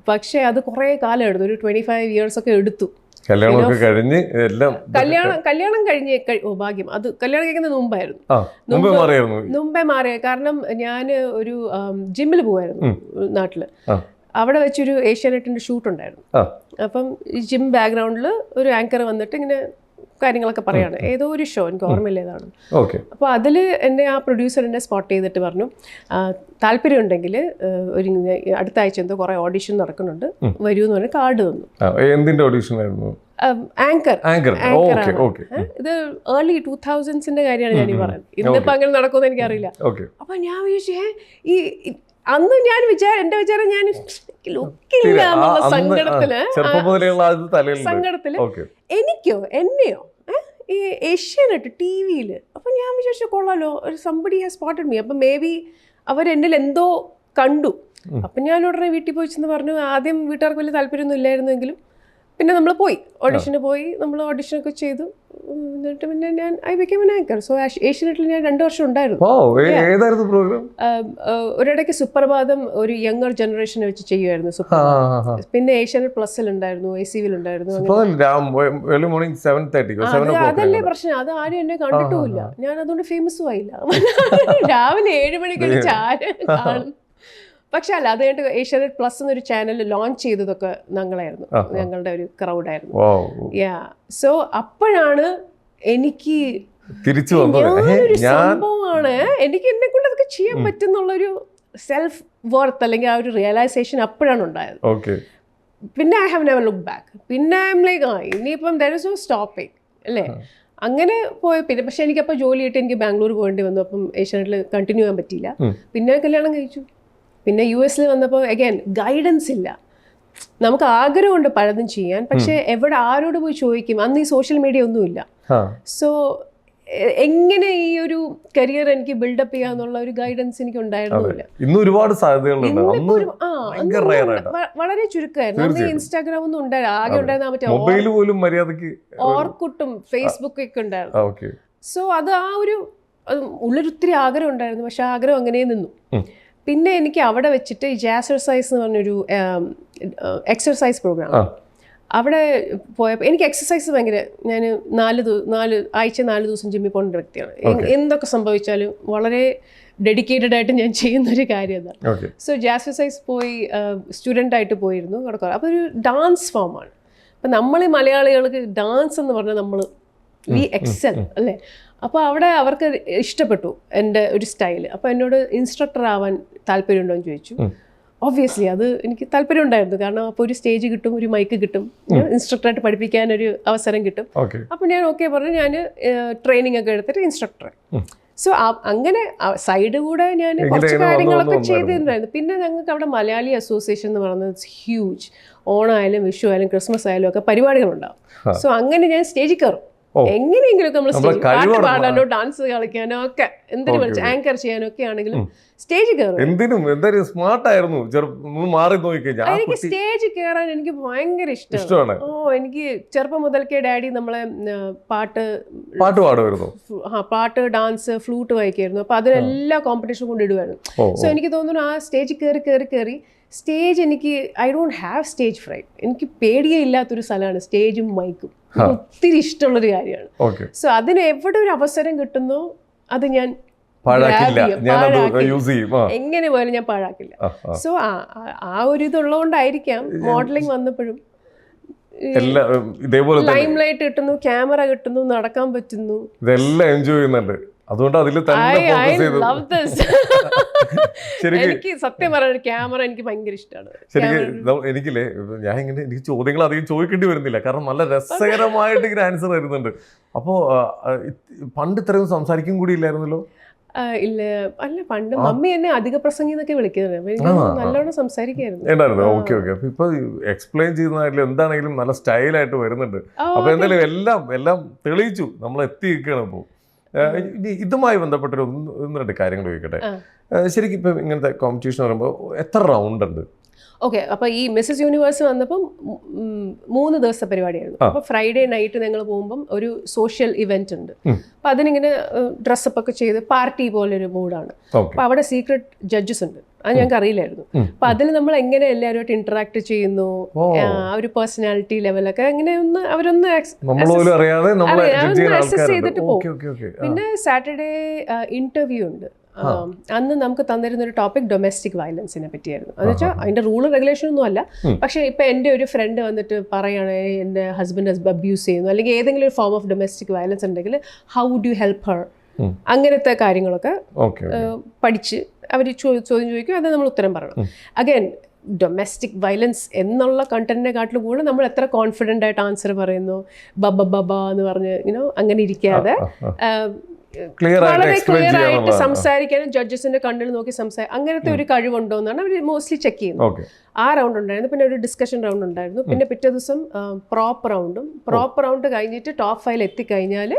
പക്ഷെ അത് കുറെ കാലം എടുത്തു. ഒരു ട്വന്റി ഫൈവ് ഇയേഴ്സ് ഒക്കെ എടുത്തു. കല്യാണമൊക്കെ കഴിഞ്ഞ് എല്ലാം കല്യാണം കല്യാണം കഴിഞ്ഞ് ഓ ഭാഗ്യം. അത് കല്യാണം കഴിക്കുന്നത് മുമ്പായിരുന്നു. മുമ്പ് മാറിയായിരുന്നു. മുമ്പേ മാറിയ കാരണം ഞാൻ ഒരു ജിമ്മിൽ പോവായിരുന്നു നാട്ടിൽ. അവിടെ വെച്ചൊരു ഏഷ്യാനെറ്റിന്റെ ഷൂട്ട് ഉണ്ടായിരുന്നു അപ്പം ഈ ജിം ബാക്ക്ഗ്രൗണ്ടിൽ ഒരു ആങ്കർ വന്നിട്ട് ഇങ്ങനെ കാര്യങ്ങളൊക്കെ പറയാണ്. ഏതോ ഒരു ഷോ എനിക്ക് ഓർമ്മയില്ലേതാണ് ഓക്കെ. അപ്പോൾ അതിൽ എന്നെ ആ പ്രൊഡ്യൂസർ എന്നെ സ്പോട്ട് ചെയ്തിട്ട് പറഞ്ഞു താല്പര്യമുണ്ടെങ്കിൽ ഒരു അടുത്ത ആഴ്ച എന്തോ കുറേ ഓഡിഷൻ നടക്കുന്നുണ്ട്. വരൂ എന്ന് പറഞ്ഞ് കാർഡ് തന്നു. എന്തിന്റെ ഓഡീഷൻ ആയിരുന്നു? ആങ്കർ ആങ്കർ ഇത് ഏർലി ടൂ തൗസൻഡ്സിന്റെ കാര്യമാണ് ഞാൻ ഈ പറയുന്നത്. ഇന്നിപ്പോ അങ്ങനെ നടക്കുമെന്ന് എനിക്കറിയില്ല. അപ്പൊ ഞാൻ വിചാരിച്ചേ ഈ- അന്ന് ഞാൻ വിചാരം എന്റെ വിചാരം ഞാൻ ലുക്കില്ല എന്നുള്ള സങ്കടത്തിൽ എനിക്കോ എന്നെയോ ഈ ഏഷ്യാനെറ്റ് ടി വിയിൽ അപ്പൊ ഞാൻ വിചാരിച്ചു കൊള്ളാലോ ഒരു സംബടി ഹാസ് സ്പോട്ടഡ് മീ അപ്പൊ മേ ബി അവർ എന്നിൽ എന്തോ കണ്ടു. അപ്പൊ ഞാൻ ഉടനെ വീട്ടിൽ പോയി ചെന്ന് പറഞ്ഞു ആദ്യം വീട്ടുകാർക്ക് വലിയ താല്പര്യമൊന്നും ഇല്ലായിരുന്നെങ്കിലും പിന്നെ നമ്മൾ പോയി. ഓഡിഷന് പോയി. നമ്മൾ ഓഡിഷനൊക്കെ ചെയ്തു. എന്നിട്ട് പിന്നെ ഞാൻ I became an anchor so ഏഷ്യനെറ്റിൽ ഞാൻ രണ്ട് വർഷം ഉണ്ടായിരുന്നു. പ്രോഗ്രാം ഒരിടയ്ക്ക് സുപ്രഭാതം ഒരു യങ്ങർ ജനറേഷനെ വെച്ച് ചെയ്യുമായിരുന്നു സുപ്രഭാതം പിന്നെ ഏഷ്യനെറ്റ് പ്ലസിൽ ഉണ്ടായിരുന്നു എ സി വിൽ ഉണ്ടായിരുന്നു. അതല്ലേ പ്രശ്നം. അത് ആരും എന്നെ കണ്ടിട്ടുമില്ല. ഞാൻ അതുകൊണ്ട് ഫേമസും ആയില്ല. രാവിലെ ഏഴ് മണിക്ക് ചാരം കാണും? പക്ഷെ അല്ല അത് കഴിഞ്ഞിട്ട് ഏഷ്യാനെറ്റ് പ്ലസ് എന്നൊരു ചാനൽ ലോഞ്ച് ചെയ്തതൊക്കെ ഞങ്ങളായിരുന്നു. ഞങ്ങളുടെ ഒരു ക്രൗഡായിരുന്നു യാ സോ അപ്പോഴാണ് എനിക്ക് തിരിച്ചു വന്നത്. സംഭവമാണ്. എനിക്ക് എന്നെ കൊണ്ട് അതൊക്കെ ചെയ്യാൻ പറ്റുന്നുള്ളൊരു സെൽഫ് വർത്ത് അല്ലെങ്കിൽ ആ ഒരു റിയലൈസേഷൻ അപ്പോഴാണ് ഉണ്ടായത്. പിന്നെ I have never look back പിന്നെ ഐ എം ലൈക്ക് ആ ഇനിയിപ്പം ദർ ഇസ് നോ സ്റ്റോപ്പിംഗ് അല്ലേ? അങ്ങനെ പോയ പിന്നെ പക്ഷെ എനിക്കപ്പോൾ ജോലി ആയിട്ട് എനിക്ക് ബാംഗ്ലൂർ പോകേണ്ടി വന്നു. അപ്പം ഏഷ്യാനെറ്റിൽ കണ്ടിന്യൂ ചെയ്യാൻ പറ്റിയില്ല. പിന്നെ കല്യാണം കഴിച്ചു. പിന്നെ യു എസിൽ വന്നപ്പോൾ അഗൈൻ ഗൈഡൻസ് ഇല്ല. നമുക്ക് ആഗ്രഹമുണ്ട് പലതും ചെയ്യാൻ പക്ഷെ എവിടെ ആരോട് പോയി ചോദിക്കും? അന്ന് ഈ സോഷ്യൽ മീഡിയ ഒന്നുമില്ല സോ എങ്ങനെ ഈ ഒരു കരിയർ എനിക്ക് ബിൽഡപ്പ് ചെയ്യാന്നുള്ള ഒരു ഗൈഡൻസ് എനിക്ക് ഉണ്ടായിരുന്നില്ല ഇന്ന് ഒരുപാട് വളരെ ചുരുക്കമായിരുന്നു. അന്ന് ഇൻസ്റ്റാഗ്രാം ഒന്നും ആകെ ഉണ്ടായിരുന്ന ഓർക്കുട്ടും ഫേസ്ബുക്ക് ഒക്കെ ഉണ്ടായിരുന്നു. സോ അത് ആ ഒരു ഉള്ളിലൊത്തിരി ആഗ്രഹം ഉണ്ടായിരുന്നു. പക്ഷെ ആഗ്രഹം അങ്ങനെ നിന്നു. പിന്നെ എനിക്ക് അവിടെ വെച്ചിട്ട് ഈ ജാസർസൈസ് എന്ന് പറഞ്ഞൊരു എക്സർസൈസ് പ്രോഗ്രാം അവിടെ പോയപ്പോൾ എനിക്ക് എക്സസൈസ് ഭയങ്കര ഞാൻ നാല് നാല് ആഴ്ച നാല് ദിവസം ജിമ്മിൽ പോകുന്ന ഒരു വ്യക്തിയാണ്. എന്തൊക്കെ സംഭവിച്ചാലും വളരെ ഡെഡിക്കേറ്റഡ് ആയിട്ട് ഞാൻ ചെയ്യുന്ന ഒരു കാര്യം അതാണ്. സോ ജാസസൈസ് പോയി സ്റ്റുഡന്റ് ആയിട്ട് പോയിരുന്നു. കിടക്കുക അപ്പോൾ ഒരു ഡാൻസ് ഫോമാണ് അപ്പം നമ്മൾ മലയാളികൾക്ക് ഡാൻസ് എന്ന് പറഞ്ഞാൽ നമ്മൾ വി എക്സൽ അല്ലേ? അപ്പോൾ അവിടെ അവർക്ക് ഇഷ്ടപ്പെട്ടു എന്റെ ഒരു സ്റ്റൈൽ അപ്പോൾ എന്നോട് ഇൻസ്ട്രക്ടർ ആവാൻ താല്പര്യമുണ്ടോ എന്ന് ചോദിച്ചു. ഒബ്വിയസ്ലി അത് എനിക്ക് താല്പര്യം ഉണ്ടായിരുന്നു. കാരണം അപ്പോൾ ഒരു സ്റ്റേജ് കിട്ടും ഒരു മൈക്ക് കിട്ടും. ഇൻസ്ട്രക്ടറായിട്ട് പഠിപ്പിക്കാൻ ഒരു അവസരം കിട്ടും. അപ്പോൾ ഞാൻ ഓക്കെ പറഞ്ഞു. ഞാൻ ട്രെയിനിങ് ഒക്കെ എടുത്തിട്ട് ഇൻസ്ട്രക്ടർ സോ അങ്ങനെ സൈഡ് കൂടെ ഞാൻ കുറച്ച് കാര്യങ്ങളൊക്കെ ചെയ്തിട്ടുണ്ടായിരുന്നു. പിന്നെ ഞങ്ങൾക്ക് അവിടെ മലയാളി അസോസിയേഷൻ എന്ന് പറയുന്നത് ഹ്യൂജ് ഓണമായാലും വിഷു ആയാലും ക്രിസ്മസ് ആയാലും ഒക്കെ പരിപാടികളുണ്ടാവും. സോ അങ്ങനെ ഞാൻ സ്റ്റേജിൽ കയറും. എങ്ങനെയെങ്കിലും നമ്മൾ പാട്ട് പാടാനോ ഡാൻസ് കളിക്കാനോ ഒക്കെ എന്തിനു വിളിച്ച് ആങ്കർ ചെയ്യാനോ ഒക്കെ ആണെങ്കിലും സ്റ്റേജ് കയറും. എന്തിനും എന്തായാലും സ്മാർട്ട് ആയിരുന്നു. മാറി നോക്കിക്കഴിഞ്ഞാൽ എനിക്ക് സ്റ്റേജ് കേറാൻ കയറാൻ എനിക്ക് ഭയങ്കര ഇഷ്ടമാണ്. ഓ എനിക്ക് ചെറുപ്പം മുതൽക്കേ ഡാഡി നമ്മളെ പാട്ട് പാട്ട് പാടുമായിരുന്നു. ആ പാട്ട് ഡാൻസ് ഫ്ലൂട്ട് വായിക്കായിരുന്നു. അപ്പൊ അതിനെല്ലാം കോമ്പറ്റീഷൻ കൊണ്ടിടുമായിരുന്നു ഇടുമായിരുന്നു സോ എനിക്ക് തോന്നുന്നു ആ സ്റ്റേജ് കയറി കയറി കയറി സ്റ്റേജ് എനിക്ക് I don't have stage fright എനിക്ക് പേടിയേ ഇല്ലാത്തൊരു സ്ഥലമാണ് സ്റ്റേജും മൈക്കും ഒത്തിരി ഇഷ്ടമുള്ളൊരു കാര്യമാണ്. സോ അതിന് എവിടെ ഒരു അവസരം കിട്ടുന്നു അത് ഞാൻ എങ്ങനെ പോയാലും ഞാൻ പാഴാക്കില്ല. സോ ആ. ഒരു ഇതുള്ളതുകൊണ്ടായിരിക്കാം മോഡലിംഗ് വന്നപ്പോഴും. ലൈം ലൈറ്റ് കിട്ടുന്നു ക്യാമറ കിട്ടുന്നു നടക്കാൻ പറ്റുന്നു. ഇതെല്ലാം എൻജോയ് ചെയ്യുന്നുണ്ട്. അതുകൊണ്ട് അതിൽ തന്നെ എനിക്ക് സത്യം പറഞ്ഞ ക്യാമറ എനിക്ക് ഭയങ്കര ഇഷ്ടമാണ് ശരിക്കും എനിക്കില്ലേ ഞാൻ ഇങ്ങനെ എനിക്ക് ചോദ്യങ്ങൾ അധികം ചോദിക്കേണ്ടി വരുന്നില്ല. കാരണം നല്ല രസകരമായിട്ട് ഇങ്ങനെ ആൻസർ വരുന്നുണ്ട് അപ്പോൾ പണ്ട് ഇത്രയും സംസാരിക്കും കൂടി ഇല്ലായിരുന്നല്ലോ? ഇല്ല. അല്ല പണ്ട് മമ്മി എന്നെ അധിക പ്രസംഗി എന്നൊക്കെ വിളിക്കുന്നത്. നല്ലോണം സംസാരിക്കായിരുന്നു. Okay okay. ഇപ്പൊ എക്സ്പ്ലെയിൻ എന്താണെങ്കിലും നല്ല സ്റ്റൈലായിട്ട് വരുന്നുണ്ട്. അപ്പൊ എന്തായാലും എല്ലാം എല്ലാം തെളിയിച്ചു. നമ്മൾ എത്തി നിൽക്കുകയാണ് ഇപ്പോൾ ഏഹ് ഇനി ഇതുമായി ബന്ധപ്പെട്ടൊരു ഒന്ന് രണ്ട് കാര്യങ്ങൾ ചോദിക്കട്ടെ. ശരിക്കും ഇപ്പം ഇങ്ങനത്തെ കോമ്പറ്റീഷൻ പറയുമ്പോൾ എത്ര റൗണ്ട് ഉണ്ട്? ഓക്കെ അപ്പോൾ ഈ മിസ്സസ് യൂണിവേഴ്സ് വന്നപ്പം മൂന്ന് ദിവസത്തെ പരിപാടിയായിരുന്നു. അപ്പൊ അപ്പോൾ ഫ്രൈഡേ നൈറ്റ് ഞങ്ങൾ പോകുമ്പം ഒരു സോഷ്യൽ ഇവന്റ് ഉണ്ട്. അപ്പൊ അപ്പം അതിനിങ്ങനെ ഡ്രസ്സപ്പ് ഒക്കെ ചെയ്ത് പാർട്ടി പോലൊരു മൂഡാണ് അപ്പൊ അവിടെ സീക്രട്ട് ജഡ്ജസ് ഉണ്ട്. അത് ഞങ്ങൾക്ക് അറിയില്ലായിരുന്നു. അപ്പൊ അതിൽ നമ്മൾ എങ്ങനെ എല്ലാവരുമായിട്ട് ഇന്ററാക്ട് ചെയ്യുന്നു? ആ ഒരു പേഴ്സണാലിറ്റി ലെവലൊക്കെ അങ്ങനെ ഒന്ന് അവരൊന്ന് ചെയ്തിട്ട് പിന്നെ സാറ്റർഡേ ഇന്റർവ്യൂ ഉണ്ട്. അന്ന് നമുക്ക് തന്നിരുന്ന ഒരു ടോപ്പിക് ഡൊമസ്റ്റിക് വയലൻസിനെ പറ്റിയായിരുന്നു. എന്ന് വെച്ചാൽ അതിന്റെ റൂൾ റെഗുലേഷൻ ഒന്നും അല്ല. പക്ഷെ ഇപ്പൊ എന്റെ ഒരു ഫ്രണ്ട് വന്നിട്ട് പറയുകയാണ് എന്റെ ഹസ്ബൻഡ് അബ്യൂസ് ചെയ്യുന്നു. അല്ലെങ്കിൽ ഏതെങ്കിലും ഒരു ഫോം ഓഫ് ഡൊമസ്റ്റിക് വയലൻസ് ഉണ്ടെങ്കിൽ ഹൗ ഡു ഹെൽപ്പ് ഹർ. അങ്ങനത്തെ കാര്യങ്ങളൊക്കെ പഠിച്ച് അവർ ചോദ്യം ചോദിക്കും അത് നമ്മൾ ഉത്തരം പറയണം. അഗൈൻ ഡൊമസ്റ്റിക് വയലൻസ് എന്നുള്ള കണ്ടന്റിനെ കാട്ടിലും കൂടുതൽ നമ്മൾ എത്ര കോൺഫിഡന്റ് ആയിട്ട് ആൻസർ പറയുന്നു? ബബ ബബ എന്ന് പറഞ്ഞ് യുനോ അങ്ങനെ ഇരിക്കാതെ വളരെ ക്ലിയർ ആയിട്ട് സംസാരിക്കാനും ജഡ്ജസിന്റെ കണ്ണിൽ നോക്കി സംസാരിക്കും അങ്ങനത്തെ ഒരു കഴിവുണ്ടോ എന്നാണ് അവർ മോസ്റ്റ്ലി ചെക്ക് ചെയ്യുന്നത് ആ റൗണ്ട് ഉണ്ടായിരുന്നു. പിന്നെ ഒരു ഡിസ്കഷൻ റൗണ്ട് ഉണ്ടായിരുന്നു. പിന്നെ പിറ്റേ ദിവസം പ്രോപ്പ് റൗണ്ടും പ്രോപ്പ് റൗണ്ട് കഴിഞ്ഞിട്ട് ടോപ്പ് ഫൈൽ എത്തിക്കഴിഞ്ഞാൽ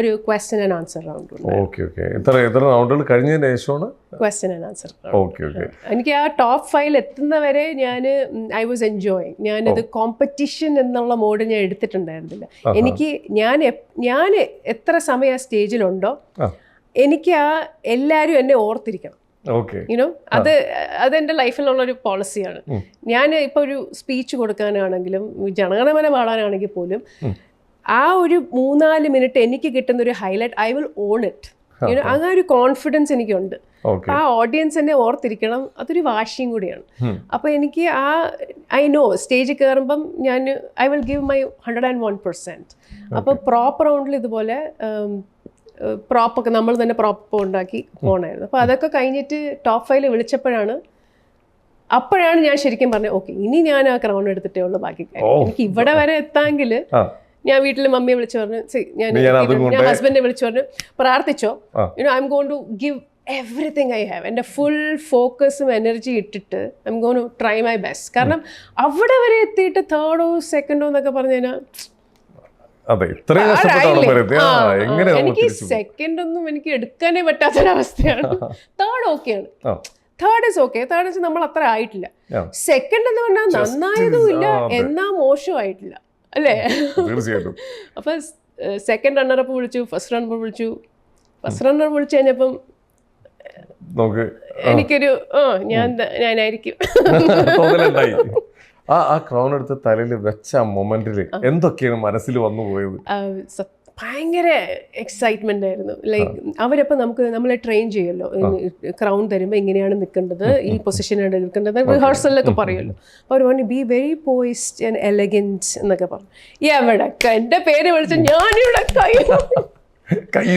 ഒരു ക്വസ്റ്റ്യൻ ആൻഡ് ആൻസർ റൗണ്ട് ഉണ്ട് ഓക്കെ ഓക്കെ എത്ര എത്ര റൗണ്ടുകൾ കഴിഞ്ഞതിന് ശേഷമാണ് ക്വസ്റ്റ്യൻ ആൻഡ് ആൻസർ എനിക്ക് ആ ടോപ്പ് ഫൈവ് എത്തുന്നവരെ ഞാൻ ഐ വാസ് എൻജോയിങ് ഞാനത് കോമ്പറ്റീഷൻ എന്നുള്ള മോഡ് ഞാൻ എടുത്തിട്ടുണ്ടായിരുന്നില്ല. എനിക്ക് ഞാൻ ഞാൻ എത്ര സമയം ആ സ്റ്റേജിലുണ്ടോ. എനിക്ക് ആ എല്ലാവരും എന്നെ ഓർത്തിരിക്കണം. ഇനോ യുനോ അത് അതെന്റെ ലൈഫിലുള്ളൊരു പോളിസിയാണ്. ഞാൻ ഇപ്പോൾ ഒരു സ്പീച്ച് കൊടുക്കാനാണെങ്കിലും ജനഗണമന പാടാനാണെങ്കിൽ പോലും. ആ ഒരു മൂന്നാൽ മിനിറ്റ് എനിക്ക് കിട്ടുന്ന ഒരു highlight I will own it അങ്ങനെ ഒരു കോൺഫിഡൻസ് എനിക്കുണ്ട്. ആ ഓഡിയൻസ് എന്നെ ഓർത്തിരിക്കണം. അതൊരു വാശിയും കൂടിയാണ്. അപ്പൊ അപ്പോൾ എനിക്ക് ആ ഐ നോ സ്റ്റേജിൽ കയറുമ്പം ഞാൻ I will give my hundred and one percent അപ്പോൾ പ്രോപ്പർ റൗണ്ടിൽ ഇതുപോലെ പ്രോപ്പൊക്കെ നമ്മൾ തന്നെ പ്രോപ്പ് ഉണ്ടാക്കി പോകണമായിരുന്നു അപ്പോൾ അതൊക്കെ കഴിഞ്ഞിട്ട് ടോപ്പ് ഫൈവ് വിളിച്ചപ്പോഴാണ് അപ്പോഴാണ് ഞാൻ ശരിക്കും പറഞ്ഞത് ഓക്കെ ഇനി ഞാൻ ആ ക്രൗൺ എടുത്തിട്ടേ ഉള്ളൂ ബാക്കി. എനിക്ക് ഇവിടെ വരെ എത്താമെങ്കിൽ ഞാൻ വീട്ടിൽ മമ്മിയെ വിളിച്ചു പറഞ്ഞു ഞാൻ ഹസ്ബൻഡിനെ വിളിച്ചു പറഞ്ഞു പ്രാർത്ഥിച്ചോ. You know I am gonna give everything I have എന്റെ ഫുൾ ഫോക്കസും എനർജി ഇട്ടിട്ട് I am gonna try my best കാരണം അവിടെ വരെ എത്തിയിട്ട് തേർഡോ സെക്കൻഡോ എന്നൊക്കെ പറഞ്ഞു കഴിഞ്ഞാൽ അതെ ഇത്രയും എങ്ങനെ എനിക്ക് സെക്കൻഡ് ഒന്നും എനിക്ക് എടുക്കാനേ പറ്റാത്തൊരവസ്ഥയാണ്. തേർഡ് ഓക്കെയാണ് third is okay third is നമ്മൾ അത്ര ആയിട്ടില്ല. സെക്കൻഡ് എന്ന് പറഞ്ഞാൽ നന്നായതും ഇല്ല. എന്നാ മോശമായിട്ടില്ല അല്ലേ? തീർച്ചയായിട്ടും. അപ്പൊ സെക്കൻഡ് റണ്ണറപ്പ് വിളിച്ചു ഫസ്റ്റ് റണ്ണർ വിളിച്ചു. ഫസ്റ്റ് റണ്ണർ വിളിച്ചു കഴിഞ്ഞപ്പം നമുക്ക് എനിക്കൊരു ആ ഞാൻ ഞാനായിരിക്കും. ആ ആ ക്രൗൺ എടുത്ത് തലയിൽ വെച്ച മൊമെന്റിൽ എന്തൊക്കെയാണ് മനസ്സിൽ വന്നു പോയത്? ഭയങ്കര എക്സൈറ്റ്മെന്റ് ആയിരുന്നു. ലൈക്ക് അവരപ്പോൾ നമുക്ക് നമ്മളെ ട്രെയിൻ ചെയ്യുമല്ലോ. ക്രൗൺ തരുമ്പോൾ ഇങ്ങനെയാണ് നിൽക്കേണ്ടത് ഈ പൊസിഷനാണ് നിൽക്കേണ്ടത് റിഹേഴ്സലിലൊക്കെ പറയുമല്ലോ. അവർ പറഞ്ഞു be very poised and elegant എന്നൊക്കെ പറഞ്ഞു. എവിടെ? എന്റെ പേര് വിളിച്ച ഞാനിവിടെ കൈ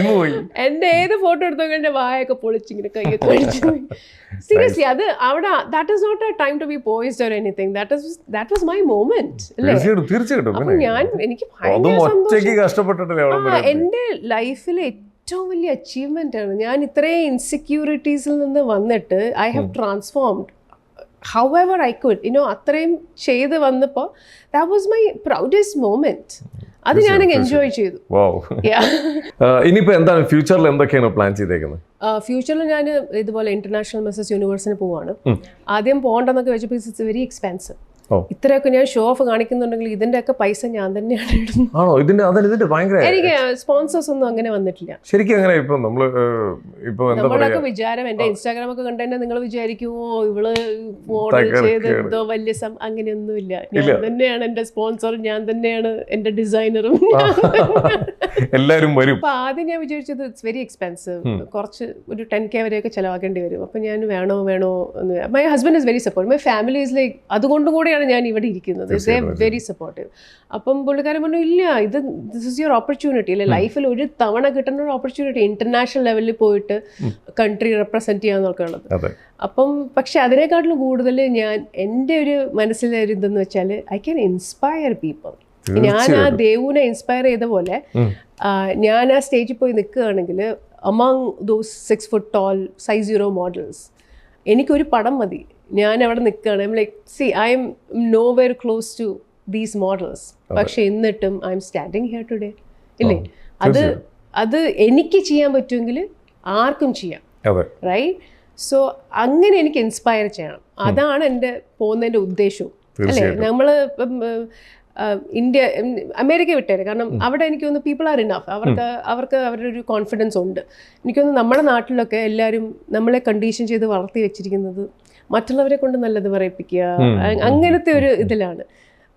പോയി എന്റെ ഏത് ഫോട്ടോ എടുത്തോ എന്റെ വായൊക്കെ പൊളിച്ചിങ്ങനെ കയ്യൊക്കെ കഴിച്ചു സീരിയസ്ലി അത് അവിടെ that is not a time to be poised or anything that is that was my moment തീർച്ചയായിട്ടും ഞാൻ എനിക്ക് ഒറ്റയ്ക്ക് കഷ്ടപ്പെട്ടിട്ടല്ലേ. എന്റെ ലൈഫിലെ ഏറ്റവും വലിയ അച്ചീവ്മെന്റ് ആണ്. ഞാൻ ഇത്രയും ഇൻസെക്യൂരിറ്റീസിൽ നിന്ന് വന്നിട്ട് I have transformed however I could ഇനോ അത്രയും ചെയ്ത് വന്നപ്പോൾ that was my proudest moment അത് ഞാൻ എൻജോയ് ചെയ്തു. Yeah. ഇനിയിപ്പോ എന്താണ് ഫ്യൂച്ചറിൽ എന്തൊക്കെയാണ് പ്ലാൻ ചെയ്തേക്കുന്നത്? ഫ്യൂച്ചറിൽ ഞാൻ ഇതുപോലെ ഇന്റർനാഷണൽ മിസ്സസ് യൂണിവേഴ്സിന് പോവാണ്. ആദ്യം പോകണ്ടെന്നൊക്കെ വെച്ചപ്പോൾ ഇറ്റ്സ് വെരി എക്സ്പെൻസീവ്. ഇത്രയൊക്കെ ഞാൻ ഷോ ഓഫ് കാണിക്കുന്നുണ്ടെങ്കിൽ ഇതിന്റെ ഒക്കെ പൈസ ഞാൻ തന്നെയാണ് ആണോ? ഇതിന്റെ അതിന് ഇതിന്റെ ഭയങ്കര എനിക്ക് സ്പോൺസേഴ്സ് ഒന്നും അങ്ങനെ വന്നിട്ടില്ല. ശരിക്കും അങ്ങനെ ഇപ്പൊ നമ്മൾ ഇപ്പൊ നമ്മളൊക്കെ വിചാരം എന്റെ ഇൻസ്റ്റാഗ്രാം ഒക്കെ കണ്ടു നിങ്ങൾ വിചാരിക്കുമോ ഇവൾ മോഡൽ. ചെയ്ത് എന്തോ വലിയ സം അങ്ങനെയൊന്നുമില്ല. ഞാൻ തന്നെയാണ് എന്റെ സ്പോൺസർ ഞാൻ തന്നെയാണ് എന്റെ ഡിസൈനറും എല്ലാരും വരും. അപ്പൊ ആദ്യം ഞാൻ വിചാരിച്ചത് ഇറ്റ്സ് വെരി എക്സ്പെൻസീവ് കുറച്ച് ഒരു ടെൻ കെ വരെയൊക്കെ ചെലവാക്കേണ്ടി വരും. അപ്പൊ ഞാൻ വേണോ വേണോ എന്ന് my husband is very support my family is like അതുകൊണ്ടും കൂടിയാണ് ഞാൻ ഇവിടെ ഇരിക്കുന്നത്. ഇസ് വെരി സപ്പോർട്ടീവ് അപ്പം പുള്ളിക്കാരൻ പറഞ്ഞു ഇല്ല ഇത് ദിസ് ഇസ് യുവർ ഓപ്പർച്യൂണിറ്റി അല്ലെ ലൈഫിൽ ഒരു തവണ കിട്ടുന്ന ഒരു ഓപ്പർച്യൂണിറ്റി ഇന്റർനാഷണൽ ലെവലിൽ പോയിട്ട് കൺട്രി റെപ്രസെന്റ് ചെയ്യാൻ ഉള്ളത് അപ്പം പക്ഷെ അതിനേക്കാട്ടിലും കൂടുതൽ ഞാൻ എന്റെ ഒരു മനസ്സിലെ ഒരു ഇതെന്ന് വെച്ചാൽ ഐ ക്യാൻ ഇൻസ്പയർ പീപ്പിൾ ഞാൻ ആ ദേവുനെ ഇൻസ്പയർ ചെയ്ത പോലെ ഞാൻ ആ സ്റ്റേജിൽ പോയി നിൽക്കുകയാണെങ്കിൽ among those six foot tall size zero models എനിക്കൊരു പടം മതി. ഞാൻ അവിടെ നിൽക്കുകയാണ് I'm like see I am nowhere close to these models പക്ഷെ എന്നിട്ടും I am standing here today ഇല്ലേ അത് അത് എനിക്ക് ചെയ്യാൻ പറ്റുമെങ്കിൽ ആർക്കും ചെയ്യാം. റൈറ്റ് സോ അങ്ങനെ എനിക്ക് ഇൻസ്പയർ ചെയ്യണം. അതാണ് എന്റെ പോകുന്നതിന്റെ ഉദ്ദേശവും. അല്ലേ? നമ്മൾ ഇപ്പം ഇന്ത്യ അമേരിക്ക വിട്ടേരെ. കാരണം അവിടെ എനിക്ക് തോന്നുന്നു പീപ്പിൾ ആർ ഇനഫ് അവർക്ക് അവർക്ക് അവരുടെ ഒരു കോൺഫിഡൻസ് ഉണ്ട്. എനിക്ക് തോന്നുന്നു നമ്മുടെ നാട്ടിലൊക്കെ എല്ലാവരും നമ്മളെ കണ്ടീഷൻ ചെയ്ത് വളർത്തി വെച്ചിരിക്കുന്നത് മറ്റുള്ളവരെ കൊണ്ട് നല്ലത് പറയിപ്പിക്കുക. അങ്ങനത്തെ ഒരു ഇതിലാണ്.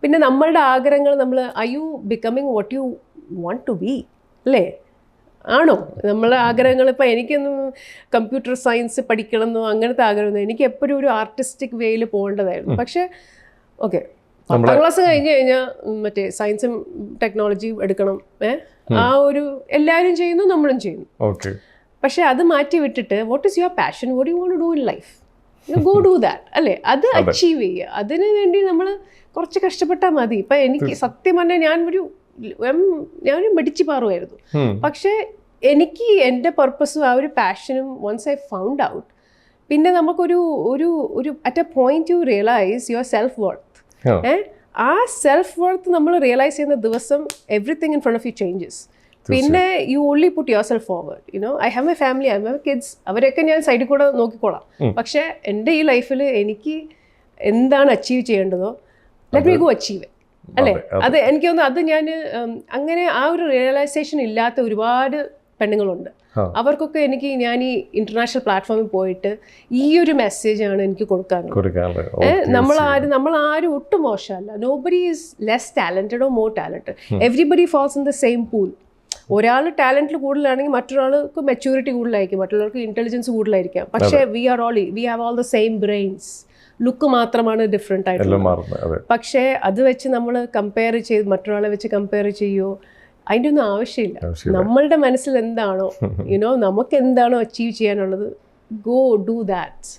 പിന്നെ നമ്മളുടെ ആഗ്രഹങ്ങൾ നമ്മൾ I you becoming what you want to be അല്ലേ? ആണോ? നമ്മളെ ആഗ്രഹങ്ങൾ ഇപ്പം എനിക്കൊന്നും കമ്പ്യൂട്ടർ സയൻസ് പഠിക്കണമെന്നോ അങ്ങനത്തെ ആഗ്രഹമൊന്നും എനിക്ക് എപ്പോഴും ഒരു ആർട്ടിസ്റ്റിക് വേയിൽ പോകേണ്ടതായിരുന്നു. പക്ഷേ ഓക്കെ. പത്താം ക്ലാസ് കഴിഞ്ഞ് കഴിഞ്ഞാൽ മറ്റേ സയൻസും ടെക്നോളജിയും എടുക്കണം. ഏ? ആ ഒരു എല്ലാവരും ചെയ്യുന്നു നമ്മളും ചെയ്യുന്നു. പക്ഷേ അത് മാറ്റി വിട്ടിട്ട് what is your passion what you want do in life go do that അല്ലേ? അത് അച്ചീവ് ചെയ്യുക. അതിന് വേണ്ടി നമ്മൾ കുറച്ച് കഷ്ടപ്പെട്ടാൽ മതി. ഇപ്പം എനിക്ക് സത്യം പറഞ്ഞാൽ ഞാൻ ഒരു ഞാനൊരു മടിച്ചു പാറുമായിരുന്നു പക്ഷേ എനിക്ക് എന്റെ പർപ്പസും ആ ഒരു പാഷനും വൺസ് ഐ ഫൗണ്ട് ഔട്ട് പിന്നെ നമുക്കൊരു ഒരു ഒരു at a point you realise yourself worth ഏഹ് ഏ? ആ സെൽഫ് വർത്ത് നമ്മൾ റിയലൈസ് ചെയ്യുന്ന ദിവസം everything in front of you changes പിന്നെ you only put yourself forward you know I have my family I have kids അവരെയൊക്കെ ഞാൻ സൈഡിൽ കൂടെ നോക്കിക്കോളാം. പക്ഷേ എന്റെ ഈ ലൈഫിൽ എനിക്ക് എന്താണ് അച്ചീവ് ചെയ്യേണ്ടതോ ലെറ്റ് മീ ഗോ അച്ചീവ് അല്ലേ? അത് എനിക്ക് തോന്നുന്നു അത് ഞാൻ അങ്ങനെ ആ ഒരു റിയലൈസേഷൻ ഇല്ലാത്ത ഒരുപാട് പെണ്ണുങ്ങളുണ്ട്. അവർക്കൊക്കെ എനിക്ക് ഞാൻ ഈ ഇന്റർനാഷണൽ പ്ലാറ്റ്ഫോമിൽ പോയിട്ട് ഈ ഒരു മെസ്സേജ് ആണ് എനിക്ക് കൊടുക്കാനുള്ളത്. നമ്മൾ ആരും നമ്മൾ ആരും ഒട്ടും മോശമല്ല. Nobody is less talented or more talented everybody falls in the same pool ഒരാൾ ടാലന്റിൽ കൂടുതലാണെങ്കിൽ മറ്റൊരാൾക്ക് മെച്യൂരിറ്റി കൂടുതലായിരിക്കും മറ്റുള്ളവർക്ക് ഇന്റലിജൻസ് കൂടുതലായിരിക്കാം. പക്ഷേ we are all we have all the same brains look മാത്രമാണ് ഡിഫറെന്റ് ആയിട്ടുള്ളത്. പക്ഷേ അത് വെച്ച് നമ്മൾ കമ്പയർ ചെയ്ത് മറ്റൊരാളെ വെച്ച് കമ്പയർ ചെയ്യുമോ അതിന്റെ ഒന്നും ആവശ്യമില്ല. ആവശ്യമില്ല. നമ്മളുടെ മനസ്സിൽ എന്താണോ യുനോ നമുക്ക് എന്താണോ അച്ചീവ് ചെയ്യാനുള്ളത് ഗോ ഡു ദാറ്റ്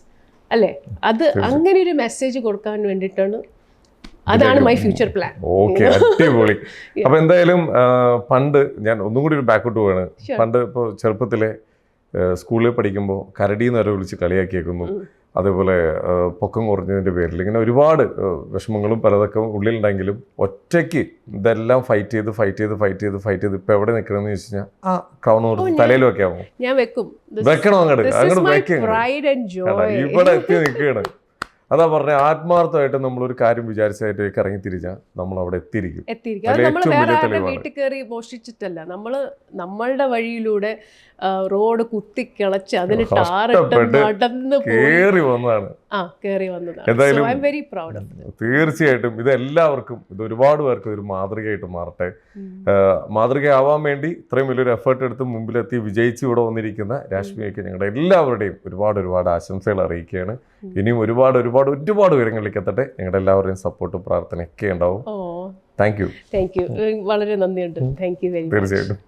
അല്ലേ? അത് അങ്ങനെ ഒരു മെസ്സേജ് കൊടുക്കാൻ വേണ്ടിയിട്ടാണ് അതാണ് മൈ ഫ്യൂച്ചർ പ്ലാൻ ഓക്കെ അടിപൊളി. അപ്പൊ എന്തായാലും പണ്ട് ഞാൻ ഒന്നും കൂടി ഒരു ബാക്കോട്ട് പോവാണ്. പണ്ട് ഇപ്പോൾ ചെറുപ്പത്തിലെ സ്കൂളിൽ പഠിക്കുമ്പോൾ കരടി എന്ന് വരെ വിളിച്ച് കളിയാക്കിയേക്കുന്നു. അതേപോലെ പൊക്കം കുറഞ്ഞതിന്റെ പേരിൽ. ഇങ്ങനെ ഒരുപാട് വിഷമങ്ങളും പലതൊക്കെ ഉള്ളിലുണ്ടെങ്കിലും ഒറ്റയ്ക്ക് ഇതെല്ലാം ഫൈറ്റ് ചെയ്ത് ഫൈറ്റ് ചെയ്ത് ഫൈറ്റ് ചെയ്ത് ഫൈറ്റ് ചെയ്ത് ഇപ്പം എവിടെ നിൽക്കണമെന്ന് ചോദിച്ചു കഴിഞ്ഞാൽ ആ ക്രൗൺ ഓർത്ത് തലയിൽ വെക്കാമോ ഞാൻ വെക്കും. വെക്കണം അങ്ങോട്ട് അങ്ങോട്ട് വെക്കണം ഇവിടെ എത്തി നിൽക്കുകയാണ് അതാ പറഞ്ഞ ആത്മാർത്ഥമായിട്ട് നമ്മൾ ഒരു കാര്യം വിചാരിച്ചായിട്ട് ഇറങ്ങി തിരിച്ചാൽ നമ്മൾ അവിടെ എത്തിയിരിക്കും എത്തിയിരിക്കും. വീട്ടിൽ കയറി മോഷ്ടിച്ചിട്ടല്ല നമ്മൾ നമ്മളുടെ വഴിയിലൂടെ റോഡ് കുത്തിക്കിളച്ച് അതിൽ ടാറിട്ട് നടന്ന് കേറി വന്നതാണ്. ആ കയറി വന്നതാണ്. വെരി പ്രൗഡ് തീർച്ചയായിട്ടും ഇത് എല്ലാവർക്കും ഇത് ഒരുപാട് പേർക്ക് ഒരു മാതൃകയായിട്ട് മാറട്ടെ. മാതൃകയാവാൻ വേണ്ടി ഇത്രയും വലിയൊരു എഫേർട്ട് എടുത്ത് മുമ്പിലെത്തി വിജയിച്ച് ഇവിടെ വന്നിരിക്കുന്ന രാഷ്മിയൊക്കെ ഞങ്ങളുടെ എല്ലാവരുടെയും ഒരുപാട് ഒരുപാട് ആശംസകൾ അറിയിക്കുകയാണ്. ഇനിയും ഒരുപാട് ഒരുപാട് ഒരുപാട് ഉയരങ്ങളിലേക്ക് എത്തട്ടെ ഞങ്ങളുടെ എല്ലാവരുടെയും സപ്പോർട്ടും പ്രാർത്ഥനയൊക്കെ ഉണ്ടാവും. താങ്ക് യു താങ്ക് യു വളരെ നന്ദിയുണ്ട്. താങ്ക് യു തീർച്ചയായിട്ടും.